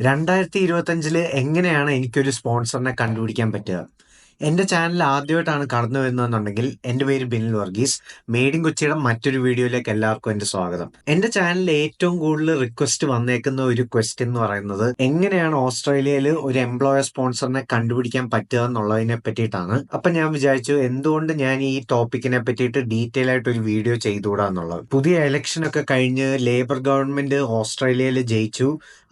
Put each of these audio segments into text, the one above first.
രണ്ടായിരത്തി ഇരുപത്തഞ്ചിൽ എങ്ങനെയാണ് എനിക്കൊരു സ്പോൺസറിനെ കണ്ടുപിടിക്കാൻ പറ്റുക? എന്റെ ചാനൽ ആദ്യമായിട്ടാണ് കടന്നു വരുന്നതെന്നുണ്ടെങ്കിൽ എന്റെ പേര് ബിനിൽ വർഗീസ്. മേഡിൻ കൊച്ചിയുടെ മറ്റൊരു വീഡിയോയിലേക്ക് എല്ലാവർക്കും എന്റെ സ്വാഗതം. എന്റെ ചാനലിൽ ഏറ്റവും കൂടുതൽ റിക്വസ്റ്റ് വന്നേക്കുന്ന ഒരു ക്വസ്റ്റ്യൻ എന്ന് പറയുന്നത് എങ്ങനെയാണ് ഓസ്ട്രേലിയയിൽ ഒരു എംപ്ലോയർ സ്പോൺസറിനെ കണ്ടുപിടിക്കാൻ പറ്റുക എന്നുള്ളതിനെ പറ്റിയിട്ടാണ്. അപ്പൊ ഞാൻ വിചാരിച്ചു എന്തുകൊണ്ട് ഞാൻ ഈ ടോപ്പിക്കിനെ പറ്റിയിട്ട് ഡീറ്റെയിൽ ആയിട്ട് ഒരു വീഡിയോ ചെയ്തുകൂടാ എന്നുള്ളത്. പുതിയ ഇലക്ഷൻ ഒക്കെ കഴിഞ്ഞ് ലേബർ ഗവൺമെന്റ് ഓസ്ട്രേലിയയിൽ ജയിച്ചു.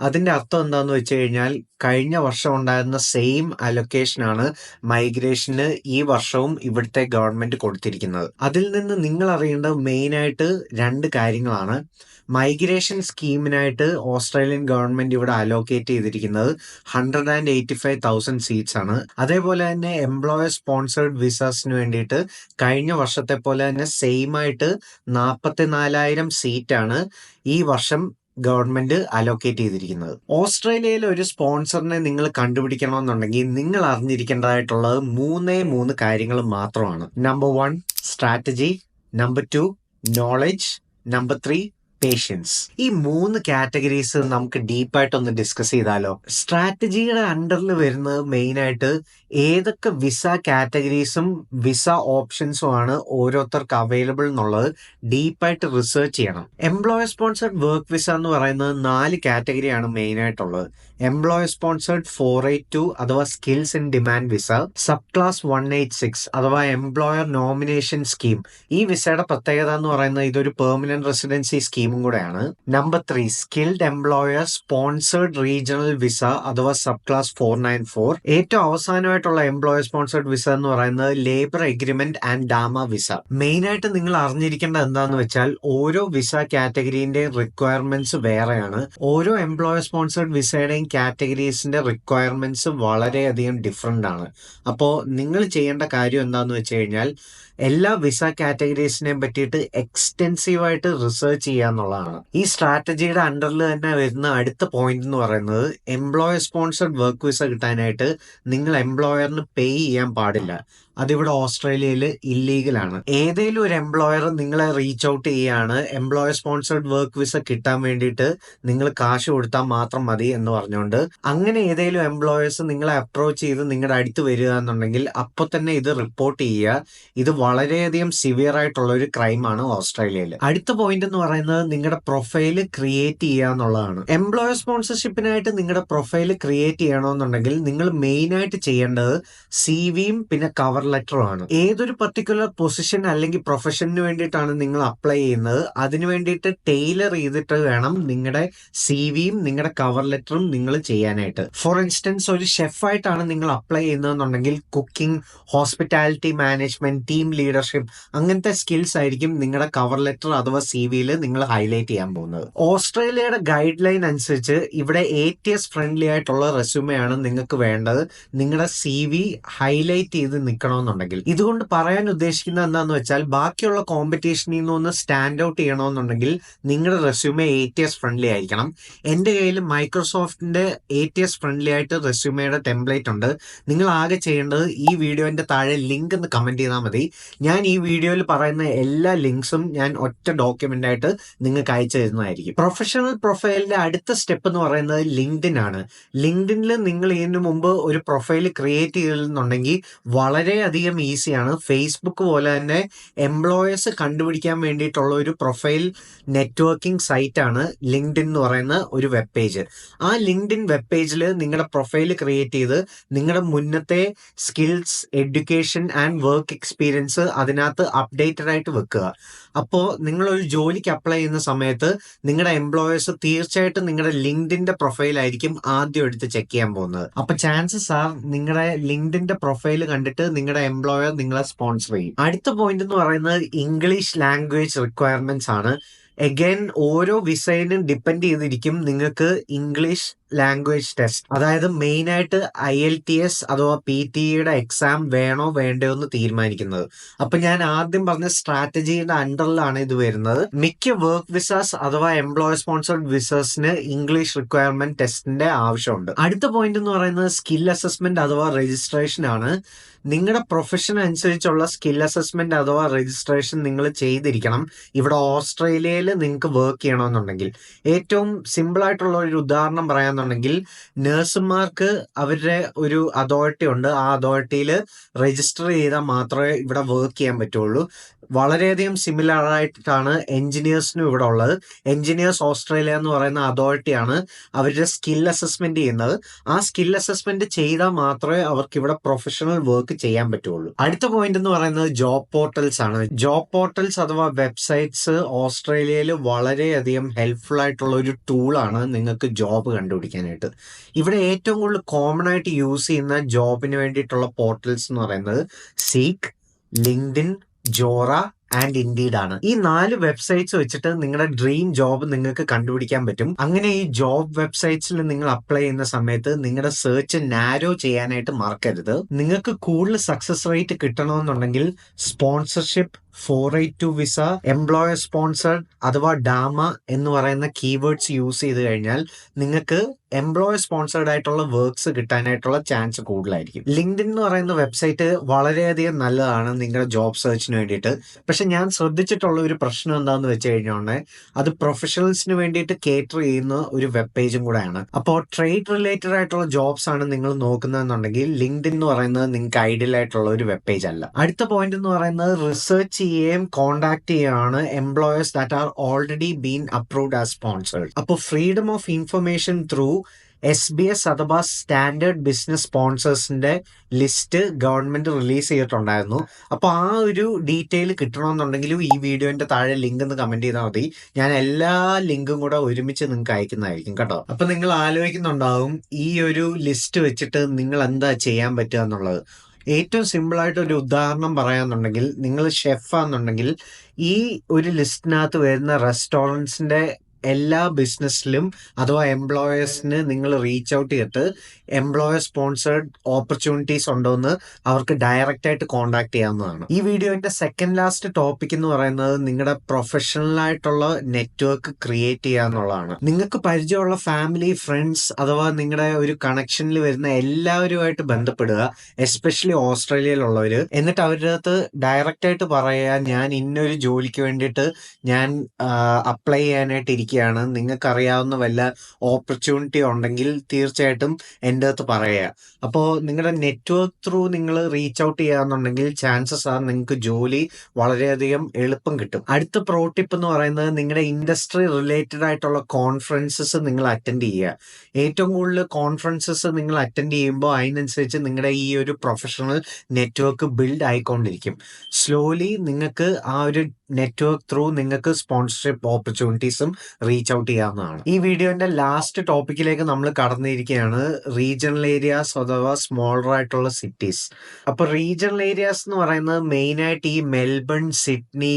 അതിന്റെ അർത്ഥം എന്താണെന്ന് വെച്ച് കഴിഞ്ഞാൽ കഴിഞ്ഞ വർഷം ഉണ്ടായിരുന്ന സെയിം അലൊക്കേഷൻ ആണ് മൈഗ്രേഷന് ഈ വർഷവും ഇവിടുത്തെ ഗവൺമെന്റ് കൊടുത്തിരിക്കുന്നത്. അതിൽ നിന്ന് നിങ്ങൾ അറിയേണ്ട മെയിൻ ആയിട്ട് രണ്ട് കാര്യങ്ങളാണ്. മൈഗ്രേഷൻ സ്കീമിനായിട്ട് ഓസ്ട്രേലിയൻ ഗവൺമെന്റ് ഇവിടെ അലോക്കേറ്റ് ചെയ്തിരിക്കുന്നത് hundred and eighty five thousand seats ആണ്. അതേപോലെ തന്നെ എംപ്ലോയർ സ്പോൺസേഡ് വിസാസിന് വേണ്ടിയിട്ട് കഴിഞ്ഞ വർഷത്തെ പോലെ തന്നെ സെയിം ആയിട്ട് നാൽപ്പത്തി നാലായിരം സീറ്റാണ് ഈ വർഷം ഗവൺമെന്റ് അലോക്കേറ്റ് ചെയ്തിരിക്കുന്നത്. ഓസ്ട്രേലിയയിൽ ഒരു സ്പോൺസറിനെ നിങ്ങൾ കണ്ടുപിടിക്കണമെന്നുണ്ടെങ്കിൽ നിങ്ങൾ അറിഞ്ഞിരിക്കേണ്ടതായിട്ടുള്ളത് മൂന്നേ മൂന്ന് കാര്യങ്ങൾ മാത്രമാണ്. Number one strategy number two knowledge number three patience ഈ മൂന്ന് കാറ്റഗറീസ് നമുക്ക് ഡീപ്പായിട്ടൊന്ന് ഡിസ്കസ് ചെയ്താലോ? സ്ട്രാറ്റജിയുടെ അണ്ടറിൽ വരുന്നത് മെയിൻ ആയിട്ട് ഏതൊക്കെ വിസ കാറ്റഗറീസും വിസ ഓപ്ഷൻസും ആണ് ഓരോരുത്തർക്ക് അവൈലബിൾ എന്നുള്ളത് ഡീപ്പായിട്ട് റിസർച്ച് ചെയ്യണം. എംപ്ലോയർ സ്പോൺസേഡ് വർക്ക് വിസ എന്ന് പറയുന്നത് നാല് കാറ്റഗറിയാണ് മെയിൻ ആയിട്ടുള്ളത്. Employer sponsored four eight two അഥവാ skills in demand visa sub class one eight six അഥവാ എംപ്ലോയർ നോമിനേഷൻ സ്കീം ഈ വിസയുടെ പ്രത്യേകത എന്ന് പറയുന്നത് ഇതൊരു പെർമനന്റ് റെസിഡൻസി സ്കീമും കൂടെയാണ് number three skilled employer sponsored regional visa അഥവാ sub class four nine four ഏറ്റവും അവസാനമായിട്ടുള്ള എംപ്ലോയർ സ്പോൺസേഡ് വിസ എന്ന് പറയുന്നത് labour agreement and DAMA visa main ആയിട്ട് നിങ്ങൾ അറിഞ്ഞിരിക്കേണ്ടത് എന്താന്ന് വെച്ചാൽ ഓരോ വിസ കാറ്റഗറിന്റെ റിക്വയർമെന്റ്സ് വേറെയാണ്. ഓരോ എംപ്ലോയർ സ്പോൺസേഡ് വിസയുടെയും കാറ്റഗറീസിന്റെ റിക്വയർമെന്റ്സ് വളരെയധികം ഡിഫറെന്റ് ആണ്. അപ്പോൾ നിങ്ങൾ ചെയ്യേണ്ട കാര്യം എന്താന്ന് വെച്ച് കഴിഞ്ഞാൽ എല്ലാ വിസ കാറ്റഗറീസിനെയും പറ്റിയിട്ട് എക്സ്റ്റെൻസീവ് ആയിട്ട് റിസർച്ച് ചെയ്യുക എന്നുള്ളതാണ്. ഈ സ്ട്രാറ്റജിയുടെ അണ്ടറിൽ തന്നെ വരുന്ന അടുത്ത പോയിന്റ് എന്ന് പറയുന്നത് എംപ്ലോയർ സ്പോൺസർഡ് വർക്ക് വിസ കിട്ടാനായിട്ട് നിങ്ങൾ എംപ്ലോയറിന് പേ ചെയ്യാൻ പാടില്ല. അതിവിടെ ഓസ്ട്രേലിയയിൽ ഇല്ലീഗലാണ് ഏതെങ്കിലും ഒരു എംപ്ലോയർ നിങ്ങളെ റീച്ച് ഔട്ട് ചെയ്യാണ് എംപ്ലോയർ സ്പോൺസർഡ് വർക്ക് വിസ കിട്ടാൻ വേണ്ടിയിട്ട് നിങ്ങൾ കാശ് കൊടുത്താൽ മാത്രം മതി എന്ന് പറഞ്ഞുകൊണ്ട് അങ്ങനെ ഏതെങ്കിലും എംപ്ലോയേഴ്സ് നിങ്ങളെ അപ്രോച്ച് ചെയ്ത് നിങ്ങളുടെ അടുത്ത് വരിക എന്നുണ്ടെങ്കിൽ അപ്പോൾ തന്നെ ഇത് റിപ്പോർട്ട് ചെയ്യുക. ഇത് വളരെയധികം സിവിയർ ആയിട്ടുള്ള ഒരു ക്രൈമാണ് ഓസ്ട്രേലിയയിൽ അടുത്ത പോയിന്റ് എന്ന് പറയുന്നത് നിങ്ങളുടെ പ്രൊഫൈൽ ക്രിയേറ്റ് ചെയ്യുക എന്നുള്ളതാണ് എംപ്ലോയർ സ്പോൺസർഷിപ്പിനായിട്ട് നിങ്ങളുടെ പ്രൊഫൈൽ ക്രിയേറ്റ് ചെയ്യണമെന്നുണ്ടെങ്കിൽ നിങ്ങൾ മെയിൻ ആയിട്ട് ചെയ്യേണ്ടത് സി വിയും പിന്നെ കവർ ലെറ്ററും ആണ്. ഏതൊരു പർട്ടിക്കുലർ പൊസിഷൻ അല്ലെങ്കിൽ പ്രൊഫഷന് വേണ്ടിയിട്ടാണ് നിങ്ങൾ അപ്ലൈ ചെയ്യുന്നത്. അതിനു വേണ്ടിയിട്ട് ടൈലർ ചെയ്തിട്ട് വേണം നിങ്ങളുടെ സി വിയും നിങ്ങളുടെ കവർ ലെറ്ററും നിങ്ങൾ ചെയ്യാനായിട്ട്. ഫോർ ഇൻസ്റ്റൻസ് ഒരു ഷെഫായിട്ടാണ് നിങ്ങൾ apply ചെയ്യുന്നതെന്നുണ്ടെങ്കിൽ cooking hospitality management team leadership അങ്ങനത്തെ സ്കിൽസ് ആയിരിക്കും നിങ്ങളുടെ കവർ ലെറ്റർ അഥവാ സി വിയിൽ നിങ്ങൾ ഹൈലൈറ്റ് ചെയ്യാൻ പോകുന്നത്. ഓസ്ട്രേലിയയുടെ ഗൈഡ് ലൈൻ അനുസരിച്ച് ഇവിടെ എ ടി എസ് ഫ്രണ്ട്ലി ആയിട്ടുള്ള റെസ്യൂമെയാണ് നിങ്ങൾക്ക് വേണ്ടത്. നിങ്ങളുടെ സി വി ഹൈലൈറ്റ് ചെയ്ത് നിൽക്കണമെന്നുണ്ടെങ്കിൽ ഇതുകൊണ്ട് പറയാൻ ഉദ്ദേശിക്കുന്നത് എന്താണെന്ന് വെച്ചാൽ ബാക്കിയുള്ള കോമ്പറ്റീഷനിൽ നിന്ന് സ്റ്റാൻഡ് ഔട്ട് ചെയ്യണമെന്നുണ്ടെങ്കിൽ നിങ്ങളുടെ resume A T S friendly ആയിരിക്കണം. എന്റെ കയ്യിൽ മൈക്രോസോഫ്റ്റിന്റെ എ ടി എസ് ഫ്രണ്ട്ലി ആയിട്ട് റെസ്യൂമയുടെ ടെംപ്ലേറ്റ് ഉണ്ട്. നിങ്ങൾ ആകെ ചെയ്യേണ്ടത് ഈ വീഡിയോന്റെ താഴെ ലിങ്ക് ഒന്ന് കമന്റ് ചെയ്താൽ മതി. ഞാൻ ഈ വീഡിയോയിൽ പറയുന്ന എല്ലാ ലിങ്ക്സും ഞാൻ ഒറ്റ ഡോക്യുമെന്റ് ആയിട്ട് നിങ്ങൾക്ക് അയച്ചു തരുന്നതായിരിക്കും. പ്രൊഫഷണൽ പ്രൊഫൈലിന്റെ അടുത്ത സ്റ്റെപ്പ് എന്ന് പറയുന്നത് ലിങ്ക്ഡിൻ ആണ്. ലിങ്ക്ഡിനിൽ നിങ്ങൾ ഇതിനു മുമ്പ് ഒരു പ്രൊഫൈൽ ക്രിയേറ്റ് ചെയ്തിരുന്നുണ്ടെങ്കിൽ വളരെയധികം ഈസിയാണ് ഫേസ്ബുക്ക് പോലെ തന്നെ എംപ്ലോയേഴ്സ് കണ്ടുപിടിക്കാൻ വേണ്ടിയിട്ടുള്ള ഒരു പ്രൊഫൈൽ നെറ്റ്വർക്കിംഗ് സൈറ്റ് ആണ് ലിങ്ക്ഡിൻ എന്ന് പറയുന്ന ഒരു വെബ് പേജ് ആ ലിങ്ക്ഡിൻ വെബ് പേജിൽ നിങ്ങളുടെ പ്രൊഫൈൽ ക്രിയേറ്റ് ചെയ്ത് നിങ്ങളുടെ മുന്നത്തെ skills education and work experience അതിനകത്ത് അപ്ഡേറ്റഡ് ആയിട്ട് വെക്കുക. അപ്പോൾ നിങ്ങളൊരു ജോലിക്ക് അപ്ലൈ ചെയ്യുന്ന സമയത്ത് നിങ്ങളുടെ എംപ്ലോയേഴ്സ് തീർച്ചയായിട്ടും നിങ്ങളുടെ ലിങ്ക്ഡിന്റെ പ്രൊഫൈൽ ആയിരിക്കും ആദ്യം എടുത്ത് ചെക്ക് ചെയ്യാൻ പോകുന്നത്. അപ്പൊ ചാൻസസ് ആർ നിങ്ങളുടെ ലിങ്ക്ഡിന്റെ പ്രൊഫൈൽ കണ്ടിട്ട് നിങ്ങളുടെ എംപ്ലോയർ നിങ്ങളെ സ്പോൺസർ ചെയ്യും. അടുത്ത പോയിന്റ് എന്ന് പറയുന്നത് ഇംഗ്ലീഷ് ലാംഗ്വേജ് റിക്വയർമെന്റ്സ് ആണ്. എഗൈൻ ഓരോ വിസയിലും ഡിപ്പെൻഡ് ചെയ്തിരിക്കും നിങ്ങൾക്ക് ഇംഗ്ലീഷ് ലാംഗ്വേജ് ടെസ്റ്റ് അതായത് മെയിൻ ആയിട്ട് ഐ എൽ ടി എസ് അഥവാ പി ടി ഇയുടെ എക്സാം വേണോ വേണ്ടയോ എന്ന് തീരുമാനിക്കുന്നത്. അപ്പൊ ഞാൻ ആദ്യം പറഞ്ഞ സ്ട്രാറ്റജിയുടെ അണ്ടറിലാണ് ഇത് വരുന്നത്. മിക്ക വർക്ക് വിസാസ് അഥവാ എംപ്ലോയർ സ്പോൺസർഡ് വിസസിന് ഇംഗ്ലീഷ് റിക്വയർമെന്റ് ടെസ്റ്റിന്റെ ആവശ്യമുണ്ട്. അടുത്ത പോയിന്റ് എന്ന് പറയുന്നത് സ്കിൽ അസസ്മെന്റ് അഥവാ രജിസ്ട്രേഷൻ ആണ്. നിങ്ങളുടെ പ്രൊഫഷൻ അനുസരിച്ചുള്ള സ്കിൽ അസസ്മെന്റ് അഥവാ രജിസ്ട്രേഷൻ നിങ്ങൾ ചെയ്തിരിക്കണം. ഇവിടെ ഓസ്ട്രേലിയയിൽ നിങ്ങൾക്ക് വർക്ക് ചെയ്യണമെന്നുണ്ടെങ്കിൽ. ഏറ്റവും സിമ്പിൾ ആയിട്ടുള്ള ഒരു ഉദാഹരണം പറയാൻ എന്നുണ്ടെങ്കിൽ നഴ്സുമാർക്ക് അവരുടെ ഒരു അതോറിറ്റി ഉണ്ട്. ആ അതോറിറ്റിയിൽ രജിസ്റ്റർ ചെയ്താൽ മാത്രമേ ഇവിടെ വർക്ക് ചെയ്യാൻ പറ്റുള്ളൂ. വളരെയധികം സിമിലർ ആയിട്ടാണ് എഞ്ചിനീയേഴ്സിനും ഇവിടെ ഉള്ളത്. എഞ്ചിനീയേഴ്സ് ഓസ്ട്രേലിയ എന്ന് പറയുന്ന അതോറിറ്റിയാണ് അവരുടെ സ്കിൽ അസസ്മെന്റ് ചെയ്യുന്നത്. ആ സ്കിൽ അസസ്മെന്റ് ചെയ്താൽ മാത്രമേ അവർക്ക് ഇവിടെ പ്രൊഫഷണൽ വർക്ക് ചെയ്യാൻ പറ്റുള്ളൂ. അടുത്ത പോയിന്റ് എന്ന് പറയുന്നത് ജോബ് പോർട്ടൽസ് ആണ്. ജോബ് പോർട്ടൽസ് അഥവാ വെബ്സൈറ്റ്സ് ഓസ്ട്രേലിയയിൽ വളരെയധികം ഹെൽപ്ഫുൾ ആയിട്ടുള്ള ഒരു ടൂളാണ് നിങ്ങൾക്ക് ജോബ് കണ്ടുപിടിക്കാനായിട്ട് ഇവിടെ ഏറ്റവും കൂടുതൽ കോമൺ ആയിട്ട് യൂസ് ചെയ്യുന്ന ജോബിന് വേണ്ടിയിട്ടുള്ള പോർട്ടൽസ് എന്ന് പറയുന്നത് Seek LinkedIn Jora and Indeed ആണ്. ഈ നാല് വെബ്സൈറ്റ്സ് വെച്ചിട്ട് നിങ്ങളുടെ ഡ്രീം ജോബ് നിങ്ങൾക്ക് കണ്ടുപിടിക്കാൻ പറ്റും. അങ്ങനെ ഈ ജോബ് വെബ്സൈറ്റ്സിൽ നിങ്ങൾ അപ്ലൈ ചെയ്യുന്ന സമയത്ത് നിങ്ങളുടെ സെർച്ച് നാരോ ചെയ്യാനായിട്ട് മറക്കരുത്. നിങ്ങൾക്ക് കൂടുതൽ സക്സസ് റേറ്റ് കിട്ടണമെന്നുണ്ടെങ്കിൽ sponsorship four eight two visa employer sponsored അഥവാ ഡാമ എന്ന് പറയുന്ന കീവേഡ്സ് യൂസ് ചെയ്ത് കഴിഞ്ഞാൽ നിങ്ങൾക്ക് എംപ്ലോയർ സ്പോൺസേർഡ് ആയിട്ടുള്ള വർക്ക്സ് കിട്ടാനായിട്ടുള്ള ചാൻസ് കൂടുതലായിരിക്കും. ലിങ്ക്ഡിൻ എന്ന് പറയുന്ന വെബ്സൈറ്റ് വളരെയധികം നല്ലതാണ് നിങ്ങളുടെ ജോബ് സെർച്ചിന് വേണ്ടിയിട്ട്. പക്ഷെ ഞാൻ ശ്രദ്ധിച്ചിട്ടുള്ള ഒരു പ്രശ്നം എന്താണെന്ന് വെച്ച് കഴിഞ്ഞാൽ അത് പ്രൊഫഷണൽസിന് വേണ്ടിയിട്ട് കേറ്റർ ചെയ്യുന്ന ഒരു വെബ് പേജും കൂടെയാണ്. അപ്പോൾ ട്രേഡ് റിലേറ്റഡ് ആയിട്ടുള്ള ജോബ്സ് ആണ് നിങ്ങൾ നോക്കുന്നതെന്നുണ്ടെങ്കിൽ ലിങ്ക്ഡിൻ എന്ന് പറയുന്നത് നിങ്ങൾക്ക് ഐഡിയൽ ആയിട്ടുള്ള ഒരു വെബ് പേജ് അല്ല. അടുത്ത പോയിന്റ് എന്ന് പറയുന്നത് റിസർച്ച് ചെയ്യുകയും കോണ്ടാക്ട് ചെയ്യുകയാണ് employers that are already been approved as sponsored അപ്പോൾ freedom of information through S B S അഥവാ സ്റ്റാൻഡേർഡ് ബിസിനസ് സ്പോൺസേഴ്സിന്റെ ലിസ്റ്റ് ഗവൺമെന്റ് റിലീസ് ചെയ്തിട്ടുണ്ടായിരുന്നു. അപ്പോൾ ആ ഒരു ഡീറ്റെയിൽ കിട്ടണമെന്നുണ്ടെങ്കിലും ഈ വീഡിയോന്റെ താഴെ ലിങ്ക് ഒന്ന് കമന്റ് ചെയ്താൽ മതി. ഞാൻ എല്ലാ ലിങ്കും കൂടെ ഒരുമിച്ച് നിങ്ങൾക്ക് അയക്കുന്നതായിരിക്കും കേട്ടോ. അപ്പൊ നിങ്ങൾ ആലോചിക്കുന്നുണ്ടാവും ഈ ഒരു ലിസ്റ്റ് വെച്ചിട്ട് നിങ്ങൾ എന്താ ചെയ്യാൻ പറ്റുക എന്നുള്ളത്. ഏറ്റവും സിമ്പിളായിട്ട് ഒരു ഉദാഹരണം പറയാന്നുണ്ടെങ്കിൽ നിങ്ങൾ ഷെഫാന്നുണ്ടെങ്കിൽ ഈ ഒരു ലിസ്റ്റിനകത്ത് വരുന്ന റെസ്റ്റോറന്റ്സിന്റെ എല്ലാ ബിസിനസ്സിലും അഥവാ എംപ്ലോയേഴ്സിന് നിങ്ങൾ റീച്ച് ഔട്ട് ചെയ്തിട്ട് എംപ്ലോയർ സ്പോൺസേഡ് ഓപ്പർച്യൂണിറ്റീസ് ഉണ്ടോ എന്ന് അവർക്ക് ഡയറക്റ്റ് ആയിട്ട് കോൺടാക്ട് ചെയ്യാവുന്നതാണ്. ഈ വീഡിയോന്റെ സെക്കൻഡ് ലാസ്റ്റ് ടോപ്പിക് എന്ന് പറയുന്നത് നിങ്ങളുടെ പ്രൊഫഷണൽ ആയിട്ടുള്ള നെറ്റ്വർക്ക് ക്രിയേറ്റ് ചെയ്യുക എന്നുള്ളതാണ്. നിങ്ങൾക്ക് പരിചയമുള്ള ഫാമിലി ഫ്രണ്ട്സ് അഥവാ നിങ്ങളുടെ ഒരു കണക്ഷനിൽ വരുന്ന എല്ലാവരുമായിട്ട് ബന്ധപ്പെടുക എസ്പെഷ്യലി ഓസ്ട്രേലിയയിലുള്ളവർ എന്നിട്ട് അവരുടെ അടുത്ത് ഡയറക്റ്റ് ആയിട്ട് പറയുക ഞാൻ ഇന്നൊരു ജോലിക്ക് വേണ്ടിയിട്ട് ഞാൻ അപ്ലൈ ചെയ്യാനായിട്ട് ഇരിക്കുകയാണ്. നിങ്ങൾക്ക് അറിയാവുന്ന വല്ല ഓപ്പർച്യൂണിറ്റി ഉണ്ടെങ്കിൽ തീർച്ചയായിട്ടും എന്റെ അടുത്ത് പറയുക. അപ്പോൾ നിങ്ങളുടെ നെറ്റ്വർക്ക് ത്രൂ നിങ്ങൾ റീച്ച് ഔട്ട് ചെയ്യാന്നുണ്ടെങ്കിൽ ചാൻസസ് ആണ് നിങ്ങൾക്ക് ജോലി വളരെയധികം എളുപ്പം കിട്ടും. അടുത്ത പ്രോ ടിപ്പ് എന്ന് പറയുന്നത് നിങ്ങളുടെ ഇൻഡസ്ട്രി റിലേറ്റഡ് ആയിട്ടുള്ള കോൺഫറൻസസ് നിങ്ങൾ അറ്റൻഡ് ചെയ്യുക. ഏറ്റവും കൂടുതൽ കോൺഫറൻസസ് നിങ്ങൾ അറ്റൻഡ് ചെയ്യുമ്പോൾ അതിനനുസരിച്ച് നിങ്ങളുടെ ഈ ഒരു പ്രൊഫഷണൽ നെറ്റ്വർക്ക് ബിൽഡ് ആയിക്കൊണ്ടിരിക്കും. സ്ലോലി നിങ്ങൾക്ക് ആ ഒരു നെറ്റ്വർക്ക് ത്രൂ നിങ്ങൾക്ക് സ്പോൺസർഷിപ്പ് ഓപ്പർച്യൂണിറ്റീസും റീച്ച് ഔട്ട് ചെയ്യാവുന്നതാണ്. ഈ വീഡിയോന്റെ ലാസ്റ്റ് ടോപ്പിക്കിലേക്ക് നമ്മൾ കടന്നിരിക്കുകയാണ്. റീജിയണൽ ഏരിയാസ് അഥവാ സ്മോളർ ആയിട്ടുള്ള സിറ്റീസ് അപ്പൊ റീജിയണൽ ഏരിയാസ് എന്ന് പറയുന്നത് മെയിൻ ആയിട്ട് ഈ മെൽബൺ സിഡ്നി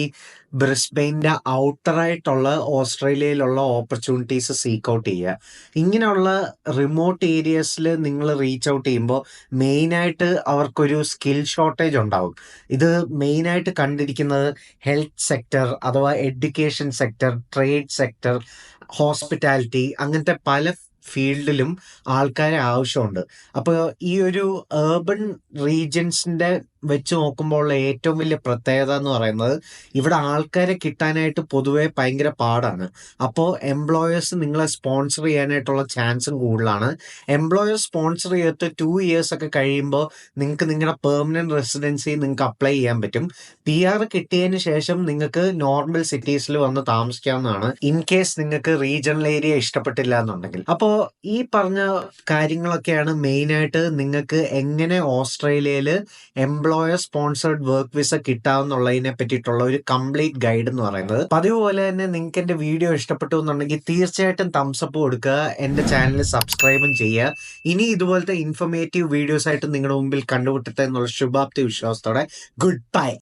ബ്രിസ്ബെയിന്റെ ഔട്ടറായിട്ടുള്ള ഓസ്ട്രേലിയയിലുള്ള ഓപ്പർച്യൂണിറ്റീസ് സീക്ക് ഔട്ട് ചെയ്യുക. ഇങ്ങനെയുള്ള റിമോട്ട് ഏരിയസിൽ നിങ്ങൾ റീച്ച് ഔട്ട് ചെയ്യുമ്പോൾ മെയിനായിട്ട് അവർക്കൊരു സ്കിൽ ഷോർട്ടേജ് ഉണ്ടാവും. ഇത് മെയിനായിട്ട് കണ്ടിരിക്കുന്നത് ഹെൽത്ത് സെക്ടർ അഥവാ education sector trade sector hospitality അങ്ങനത്തെ പല ഫീൽഡിലും ആൾക്കാരെ ആവശ്യമുണ്ട്. അപ്പോൾ ഈ ഒരു ഏർബൺ റീജിയൻസിന്റെ വെച്ച് നോക്കുമ്പോൾ ഉള്ള ഏറ്റവും വലിയ പ്രത്യേകത എന്ന് പറയുന്നത് ഇവിടെ ആൾക്കാരെ കിട്ടാനായിട്ട് പൊതുവേ ഭയങ്കര പാടാണ്. അപ്പോൾ എംപ്ലോയേഴ്സ് നിങ്ങളെ സ്പോൺസർ ചെയ്യാനായിട്ടുള്ള ചാൻസും കൂടുതലാണ്. എംപ്ലോയേഴ്സ് സ്പോൺസർ ചെയ്തിട്ട് ടു ഇയേഴ്സ് ഒക്കെ കഴിയുമ്പോൾ നിങ്ങൾക്ക് നിങ്ങളുടെ പെർമനന്റ് റെസിഡൻസി നിങ്ങൾക്ക് അപ്ലൈ ചെയ്യാൻ പറ്റും. പി ആർ കിട്ടിയതിന് ശേഷം നിങ്ങൾക്ക് നോർമൽ സിറ്റീസിൽ വന്ന് താമസിക്കാവുന്നതാണ്. ഇൻ കേസ് നിങ്ങൾക്ക് റീജിയണൽ ഏരിയ ഇഷ്ടപ്പെട്ടില്ല എന്നുണ്ടെങ്കിൽ. അപ്പോൾ ഈ പറഞ്ഞ കാര്യങ്ങളൊക്കെയാണ് മെയിനായിട്ട് നിങ്ങൾക്ക് എങ്ങനെ ഓസ്ട്രേലിയയിൽ എംപ്ലോയർ സ്പോൺസേർഡ് വർക്ക് വിസ കിട്ടാവുന്നുള്ളതിനെ പറ്റിയിട്ടുള്ള ഒരു കംപ്ലീറ്റ് ഗൈഡ് എന്ന് പറയുന്നത്. പതിവ് പോലെ തന്നെ നിങ്ങൾക്ക് എന്റെ വീഡിയോ ഇഷ്ടപ്പെട്ടു എന്നുണ്ടെങ്കിൽ തീർച്ചയായിട്ടും തംസപ്പ് കൊടുക്കുക എന്റെ ചാനൽ സബ്സ്ക്രൈബും ചെയ്യുക. ഇനി ഇതുപോലത്തെ ഇൻഫർമേറ്റീവ് വീഡിയോസ് ആയിട്ട് നിങ്ങളുടെ മുമ്പിൽ കണ്ടുപിട്ടത്തെ എന്നുള്ള ശുഭാപ്തി വിശ്വാസത്തോടെ. Good bye